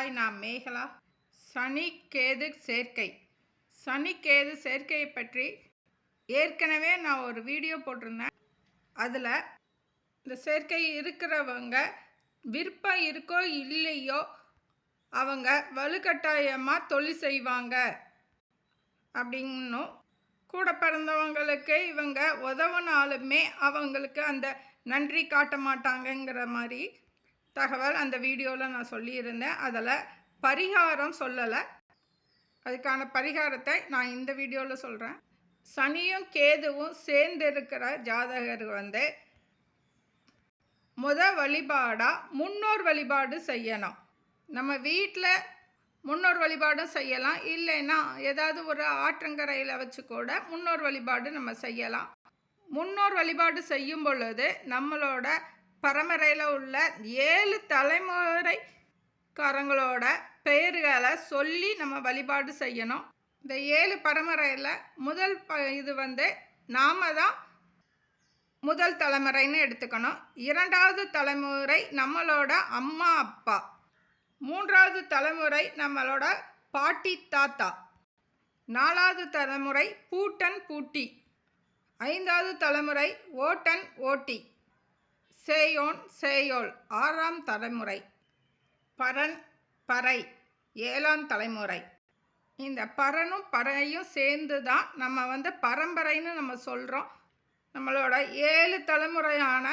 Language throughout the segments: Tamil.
ஹாய் நான் மேகலா? சனி கேது சேர்க்கை. சனி கேது சேர்க்கையை பற்றி ஏற்கனவே நான் ஒரு வீடியோ போட்டிருந்தேன். அதில் இந்த சேர்க்கை இருக்கிறவங்க விருப்பம் இருக்கோ இல்லையோ அவங்க வலுக்கட்டாயமாக தொழில் செய்வாங்க அப்படின்னும். கூட பிறந்தவங்களுக்கு இவங்க உதவுனாலுமே அவங்களுக்கு அந்த நன்றி காட்ட மாட்டாங்கங்கிற மாதிரி தகவல் அந்த வீடியோவில் நான் சொல்லியிருந்தேன். அதில் பரிகாரம் சொல்லலை. அதுக்கான பரிகாரத்தை நான் இந்த வீடியோவில் சொல்கிறேன் சனியும் கேதுவும் சேர்ந்து இருக்கிற ஜாதகர் வந்து முத வழிபாடாக முன்னோர் வழிபாடு செய்யணும். நம்ம வீட்டில் முன்னோர் வழிபாடும் செய்யலாம். இல்லைன்னா ஏதாவது ஒரு ஆற்றங்கரையில் வச்சு கூட முன்னோர் வழிபாடு நம்ம செய்யலாம். முன்னோர் வழிபாடு செய்யும் பொழுது நம்மளோட பரம்பரையில் உள்ள ஏழு தலைமுறைக்காரங்களோட பெயர்களை சொல்லி நம்ம வழிபாடு செய்யணும். இந்த ஏழு பரம்பரையில் முதல் ப இது வந்து நாம தான் முதல் தலைமுறைன்னு எடுத்துக்கணும். இரண்டாவது தலைமுறை நம்மளோட அம்மா அப்பா. மூன்றாவது தலைமுறை நம்மளோட பாட்டி தாத்தா. நாலாவது தலைமுறை பூட்டன் பூட்டி. ஐந்தாவது தலைமுறை ஓட்டன் ஓட்டி சேயோன் சேயோல் ஆறாம் தலைமுறை. பரன் பறை ஏழாம் தலைமுறை. இந்த பரனும் பறையும் சேர்ந்து தான் நம்ம வந்து பரம்பரைன்னு நம்ம சொல்கிறோம் நம்மளோட ஏழு தலைமுறையான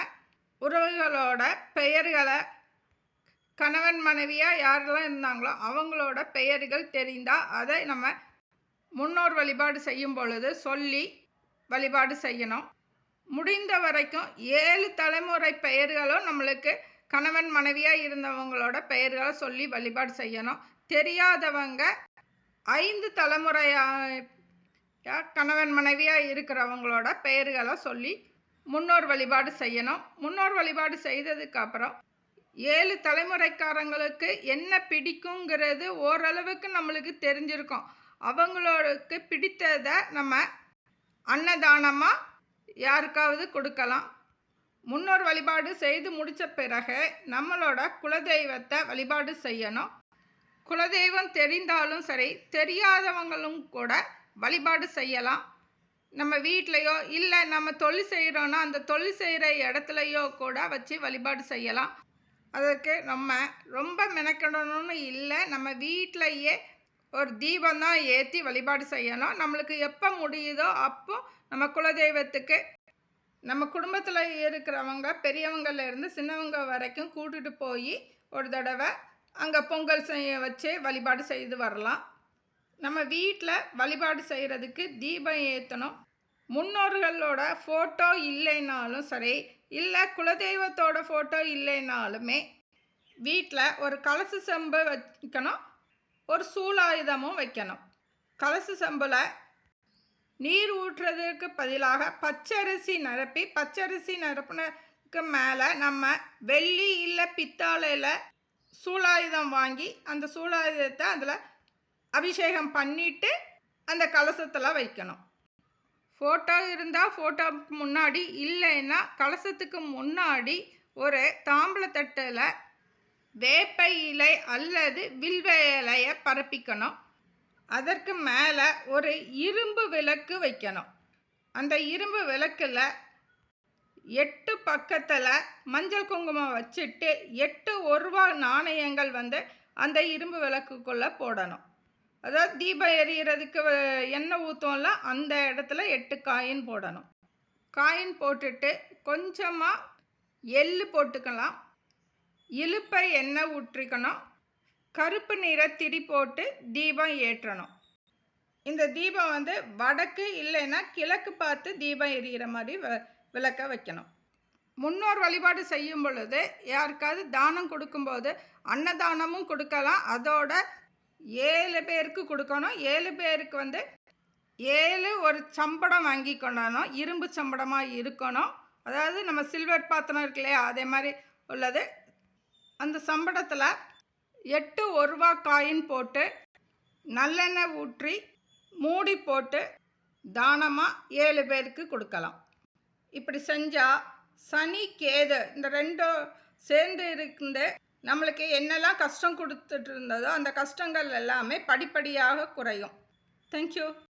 உறவுகளோட பெயர்களை கணவன் மனைவியாக யாரெல்லாம் இருந்தாங்களோ அவங்களோட பெயர்கள் தெரிந்தால் அதை நம்ம முன்னோர் வழிபாடு செய்யும் பொழுது சொல்லி வழிபாடு செய்யணும். முடிந்த வரைக்கும் ஏழு தலைமுறை பெயர்களும் நம்மளுக்கு கணவன் மனைவியாக இருந்தவங்களோட பெயர்களை சொல்லி வழிபாடு செய்யணும். தெரியாதவங்க ஐந்து தலைமுறையாக கணவன் மனைவியாக இருக்கிறவங்களோட பெயர்களை சொல்லி முன்னோர் வழிபாடு செய்யணும். முன்னோர் வழிபாடு செய்ததுக்கு அப்புறம் ஏழு தலைமுறைக்காரங்களுக்கு என்ன பிடிக்குங்கிறது ஓரளவுக்கு நம்மளுக்கு தெரிஞ்சிருக்கும். அவங்களுக்கு பிடித்ததை நம்ம அன்னதானமாக யாருக்காவது கொடுக்கலாம். முன்னோர் வழிபாடு செய்து முடித்த பிறகு நம்மளோட குலதெய்வத்தை வழிபாடு செய்யணும். குலதெய்வம் தெரிந்தாலும் சரி தெரியாதவங்களும் கூட வழிபாடு செய்யலாம். நம்ம வீட்லேயோ இல்லை நம்ம தொழில் செய்கிறோன்னா அந்த தொழில் செய்கிற இடத்துலையோ கூட வச்சு வழிபாடு செய்யலாம். அதற்கு நம்ம ரொம்ப மெனக்கிடணும்னு இல்லை நம்ம வீட்டிலையே ஒரு தீபம் தான் ஏற்றி வழிபாடு செய்யணும். நம்மளுக்கு எப்போ முடியுதோ அப்போ நம்ம குலதெய்வத்துக்கு நம்ம குடும்பத்தில் இருக்கிறவங்க பெரியவங்கள்லேருந்து சின்னவங்க வரைக்கும் கூட்டிகிட்டு போய் ஒரு தடவை அங்கே பொங்கல் செய்ய வச்சு வழிபாடு செய்து வரலாம். நம்ம வீட்டில் வழிபாடு செய்கிறதுக்கு தீபம் ஏற்றணும் முன்னோர்களோட ஃபோட்டோ இல்லைனாலும் சரி இல்லை குலதெய்வத்தோட ஃபோட்டோ இல்லைனாலுமே வீட்டில் ஒரு கலசு செம்பு வைக்கணும். ஒரு சூலாயுதமும் வைக்கணும். கலசு செம்பில் நீர் ஊற்றுறதுக்கு பதிலாக பச்சரிசி நிரப்பி பச்சரிசி நிரப்புனதுக்கு மேலே நம்ம வெள்ளி இல்லை பித்தாளையில் சூலாயுதம் வாங்கி அந்த சூலாயுதத்தை அதில் அபிஷேகம் பண்ணிவிட்டு அந்த கலசத்தில் வைக்கணும். ஃபோட்டோ இருந்தால் ஃபோட்டோவுக்கு முன்னாடி இல்லைன்னா கலசத்துக்கு முன்னாடி ஒரு தாம்பளத்தட்டில் வேப்ப இலை அல்லது வில்வ இலையை பரப்பிக்கணும். அதற்கு மேலே ஒரு இரும்பு விளக்கு வைக்கணும். அந்த இரும்பு விளக்கில் எட்டு பக்கத்தில் மஞ்சள் குங்குமம் வச்சுட்டு எட்டு ஒருவா நாணயங்கள் வந்து அந்த இரும்பு விளக்குக்குள்ளே போடணும். அதாவது தீபம் எரியறதுக்கு எண்ணெய் ஊற்றோம்ல அந்த இடத்துல எட்டு காயின் போடணும். காயின் போட்டுட்டு கொஞ்சமாக எள்ளு போட்டுக்கலாம். இழுப்பை எண்ணெய் ஊற்றிக்கணும். கருப்பு நிற திரி போட்டு தீபம் ஏற்றணும். இந்த தீபம் வந்து வடக்கு இல்லைன்னா கிழக்கு பார்த்து தீபம் எரியிற மாதிரி வ விளக்க வைக்கணும். முன்னோர் வழிபாடு செய்யும் பொழுது யாருக்காவது தானம் கொடுக்கும்போது அன்னதானமும் கொடுக்கலாம். அதோட ஏழு பேருக்கு கொடுக்கணும். ஏழு பேருக்கு வந்து ஏழு ஒரு சம்படம் வாங்கி கொண்டாடணும் இரும்பு சம்படமாக இருக்கணும். அதாவது நம்ம சில்வர் பாத்திரம் இருக்கு இல்லையா அதே மாதிரி உள்ளது. அந்த சம்படத்தில் எட்டு ஒரு ரூபா காயின் போட்டு நல்லெண்ணெய் ஊற்றி மூடி போட்டு தானமாக ஏழு பேருக்கு கொடுக்கலாம். இப்படி செஞ்சால் சனி கேது இந்த ரெண்டும் சேர்ந்து இருந்து நம்மளுக்கு என்னெல்லாம் கஷ்டம் கொடுத்துட்டு இருந்ததோ அந்த கஷ்டங்கள் எல்லாமே படிப்படியாக குறையும். தேங்க்யூ